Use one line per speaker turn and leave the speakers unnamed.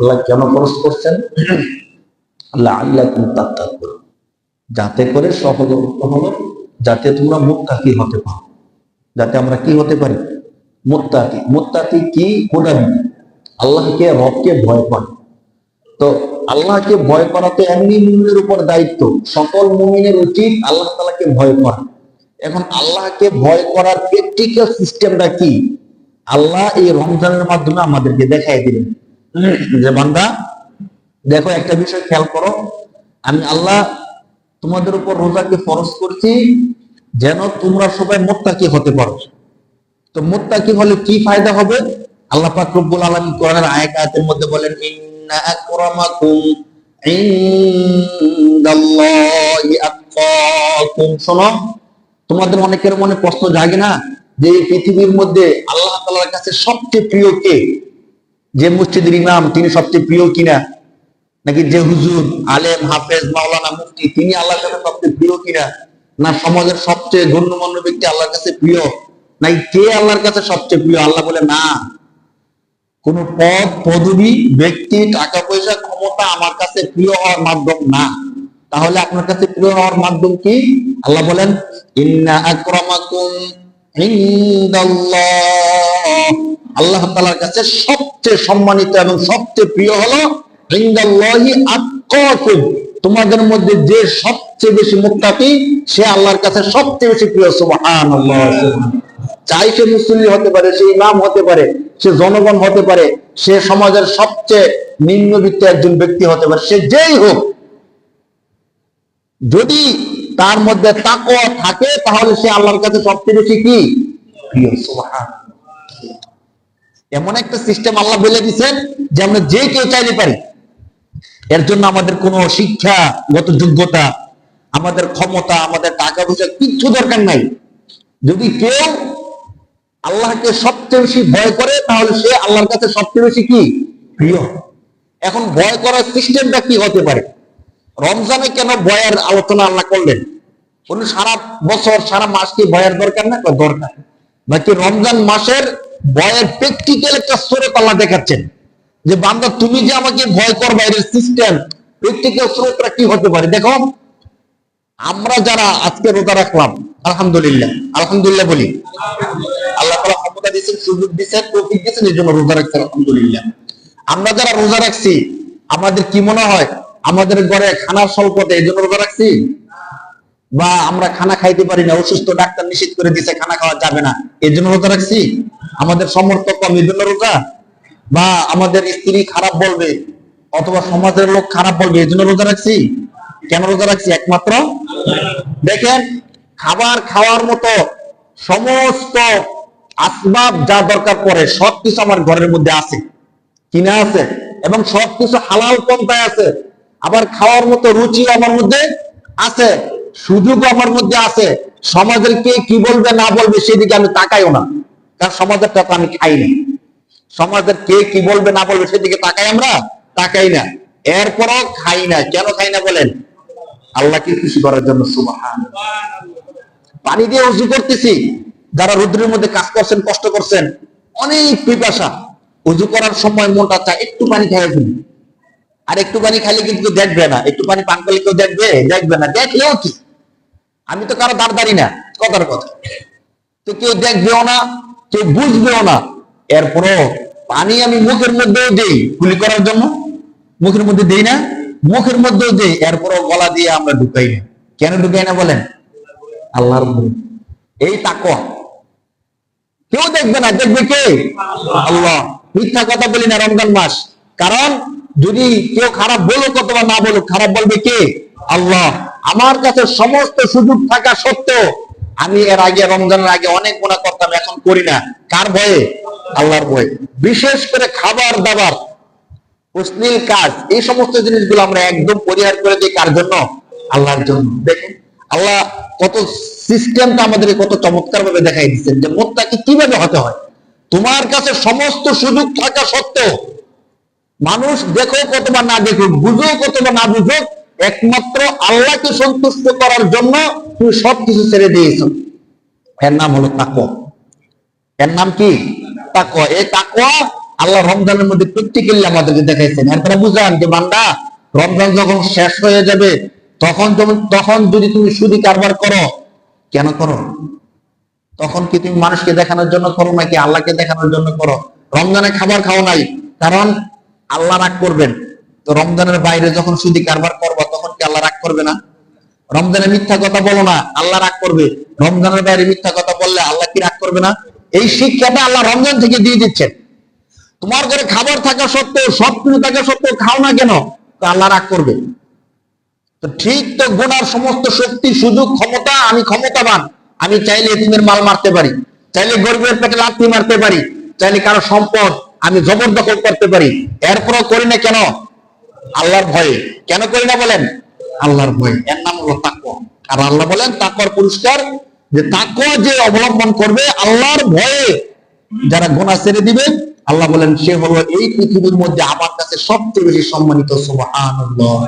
আল্লাহ কেন খরচ করছেন? আল্লাহ আল্লাহ তুমি তাত্তাকুন। যাতে করে সহজ হলো যাতে তোমরা মুত্তাকি হতে পারো। যাতে আমরা কি হতে পারি? মুত্তাকি। মুত্তাকি কি? কোনাবি আল্লাহকে, রবকে ভয় করে। তো আল্লাহকে ভয় করা তো এমনি মুমিনের উপর দায়িত্ব। সকল মুমিনের উচিত আল্লাহ তালাকে ভয় করা। এখন আল্লাহকে ভয় করার প্র্যাকটিক্যাল সিস্টেমটা কি? আল্লাহ এই রমজানের মাধ্যমে আমাদেরকে দেখাই দিলেন। যে বান্দা, দেখো একটা বিষয় খেয়াল করো। আমি আল্লাহ তোমাদের উপর রোজাকে ফরজ করছি যেন তোমরা সবাই মোত্তাকি হতে পারো। তো মোত্তাকি হলে কি ফায়দা হবে? আল্লাহ পাক রব্বুল আলামিন কোরআনের আয়াতের মধ্যে বলেন তোমাদের অনেকের মনে প্রশ্ন জাগে না যে এই পৃথিবীর মধ্যে আল্লাহ তাআলার কাছে সবচেয়ে প্রিয় কে? যে মসজিদের ইমাম, তিনি সবচেয়ে প্রিয় কিনা? নাকি যে হুজুর, আলেম, হাফেজ, মাওলানা, মুফতি, তিনি আল্লাহর কাছে সবচেয়ে প্রিয় কিনা? না সমাজের সবচেয়ে গণ্যমান্য ব্যক্তি আল্লাহর কাছে প্রিয়? নাই কে আল্লাহর কাছে সবচেয়ে প্রিয়? আল্লাহ বলে, না। কোন পদ, পদবি, ব্যক্তি, টাকা, পয়সা, ক্ষমতা আমার কাছে প্রিয় হওয়ার মাধ্যম না। তাহলে আপনার কাছে প্রিয় হওয়ার মাধ্যম কি? আল্লাহ বলেন, ইন্না আকরামাকুম ইনদাল্লাহ। আল্লাহ তাআলার কাছে সবচেয়ে সম্মানিত এবং সবচেয়ে প্রিয় হলো তোমাদের মধ্যে যে সবচেয়ে বেশি মুত্তাকি, সে আল্লাহর কাছে সবচেয়ে বেশি প্রিয়, সুবহানাল্লাহ চাই সে মুসল্লি হতে পারে, সে ইমাম হতে পারে, সে জনগণ হতে পারে, সে সমাজের সবচেয়ে নিম্নবিত্ত একজন ব্যক্তি হতে পারে, সে যেই হোক। যদি তার মধ্যে তাকওয়া থাকে, তাহলে সে আল্লাহর কাছে সবচেয়ে বেশি কি? প্রিয়, সুবহানাল্লাহ। এমন একটা সিস্টেম আল্লাহ বলে দিচ্ছেন যে আমরা যে কেউ চাইলে পারি। এর জন্য আমাদের কোনো শিক্ষাগত যোগ্যতা, আমাদের ক্ষমতা, আমাদের টাকা পয়সা কিচ্ছু দরকার নাই। যদি কেউ আল্লাহকে সবচেয়ে বেশি ভয় করে, তাহলে সে আল্লাহর কাছে সবচেয়ে বেশি কি? প্রিয়। এখন ভয় করার সিস্টেমটা কি হতে পারে? রমজানে কেন ভয়ের আলোচনা আল্লাহ করলেন? কোন সারা বছর, সারা মাস কি ভয়ের দরকার না? দরকার। নাকি রমজান মাসের ভয়ের প্র্যাকটিক্যাল একটা স্রোত আল্লাহ দেখাচ্ছেন। যে, বান্দা, তুমি যে আমাকে ভয় করবা এর সিস্টেম প্র্যাকটিক্যাল স্রোতটা কি হতে পারে? দেখো, আমরা যারা আজকে রোজা রাখলাম, আলহামদুলিল্লাহ আলহামদুলিল্লাহ বলি, আল্লাহ তাআলা ক্ষমতা দিয়েছেন, সুযোগ দিয়েছেন, তৌফিক দিয়েছেন এই জন্য রোজা রাখছি আলহামদুলিল্লাহ। আমরা যারা রোজা রাখছি, আমাদের কি মনে হয়, আমাদের ঘরে খানার স্বল্পতা এই জন্য রোজা রাখছি? বা আমরা খানা খাইতে পারি না, অসুস্থ ডাক্তার নিষেধ করে দিছে খানা খাওয়া যাবে না এই জন্য রোজা রাখছি? আমাদের সমর্থ কম এই রোজা বা আমাদের স্ত্রী খারাপ বলবে অথবা সমাজের লোক খারাপ বলবে, এই জন্য রোজা রাখছি? কেন রোজা রাখছি? একমাত্র? দেখেন, খাবার খাওয়ার মতো সমস্ত আসবাব যা দরকার পড়ে, সবকিছু আমার ঘরের মধ্যে আছে। কিনা আছে? এবং সবকিছু হালাল পন্থায় আছে। আবার খাওয়ার মতো রুচি আমার মধ্যে আছে সুযোগ আমার মধ্যে আছে। সমাজের কে কি বলবে, না বলবে, সেদিকে আমি তাকাইও না। কারণ সমাজের টাকা আমি খাই না। সমাজের কে কি বলবে না বলবে সেদিকে তাকাই আমরা, তাকাই না। এরপরও খাই না। কেন খাই না বলেন? আল্লাহকে খুশি করার জন্য, সুবাহান। পানি দিয়ে উজু করতেছি। যারা রুদ্রের মধ্যে কাজ করছেন, কষ্ট করছেন, অনেক পিপাসা। উজু করার সময় মনটা চায়, একটু পানি খাই ফেলি। আর একটু পানি খাইলে কিন্তু দেখবে না। একটু পানি পান করলে কেউ দেখবে দেখবে না। দেখলেও কি? আমি তো কারও দাঁড় দাঁড়ি না, কথার কথা। তো কেউ দেখবেও না কেউ বুঝবেও না। এরপরও পানি আমি মুখের মধ্যেও দেই কুলি করার জন্য। মুখের মধ্যে দেই না, মুখের মধ্যেও দেই, এরপরও গলা দিয়ে আমরা ঢুকাই না। কেন ঢুকাই না বলেন? আল্লাহর এই তাকওয়া। কেউ দেখবে না, দেখবে কে? আল্লাহ। মিথ্যা কথা বলি না রমজান মাস। কারণ যদি কেউ খারাপ বলুক অথবা না বলুক, খারাপ বলবে কে? আল্লাহ। আমার কাছে সমস্ত সুযোগ থাকা সত্ত্বেও আমি এর আগে রমজানের আগে অনেক গুণা করতাম, এখন করি না। কার ভয়ে? আল্লাহর ভয়ে। বিশেষ করে খাবার দাবার অশ্লীল কাজ, এই সমস্ত জিনিসগুলো আমরা একদম পরিহার করে দিই কার জন্য? আল্লাহর জন্য। দেখুন, আল্লাহ কত সিস্টেমটা আমাদের কত চমৎকার ভাবে দেখাই দিচ্ছেন যে মোত্তাকি কীভাবে হতে হয়। তোমার কাছে সমস্ত সুযোগ থাকা সত্ত্বেও মানুষ দেখো কতবা না দেখুক, বুঝো কতবা না বুঝুক, একমাত্র আল্লাহকে সন্তুষ্ট করার জন্য তুমি সবকিছু ছেড়ে দিয়েছ এর নাম হলো তাকওয়া। এর নাম কি? তাকওয়া। এই তাকওয়া আল্লাহ রমজানের মধ্যে প্র্যাকটিক্যালি আমাদেরকে দেখাইছেন। এরপরে বুঝান যে, বান্দা, রমজান যখন শেষ হয়ে যাবে, তখন যখন তখন যদি তুমি সুদি কারবার করো, কেন করো? তখন কি তুমি মানুষকে দেখানোর জন্য করো নাকি আল্লাহকে দেখানোর জন্য করো? রমজানে খাবার খাও নাই, কারণ আল্লাহ রাগ করবেন। তো রমজানের বাইরে যখন সুদি কারবার করবা, তখন কি আল্লাহ রাগ করবে না? রমজানে মিথ্যা কথা বলো না, আল্লাহ রাগ করবে। রমজানের বাইরে মিথ্যা কথা বললে আল্লাহ কি রাগ করবে না? এই শিক্ষাটা আল্লাহ রমজান থেকে দিয়ে দিচ্ছেন। তোমার ঘরে খাবার থাকা সত্ত্বেও, সব কিছু থাকা সত্ত্বেও খাও না কেন? তো আল্লাহ রাগ করবে। তো ঠিক তো গোনার সমস্ত শক্তি, সুযোগ, ক্ষমতা, আমি ক্ষমতাবান। আমি চাইলে এতিমের মাল মারতে পারি, চাইলে গরিবের পেটে লাথি মারতে পারি, চাইলে কারও সম্পদ আমি জবরদখল করতে পারি। এরপরও করি না কেন? আল্লাহর ভয়ে। কেন করি না বলেন? আল্লাহর ভয়। এর নাম হলো তাকুয়া আর আল্লাহ বলেন তাকুয়ার পুরস্কার যে তাকুয়া যে অবলম্বন করবে আল্লাহর ভয়ে যারা গোনা ছেড়ে দিবে, আল্লাহ বলেন, সে হলো এই পৃথিবীর মধ্যে আমার কাছে সবচেয়ে বেশি সম্মানিত সুবহানাল্লাহ।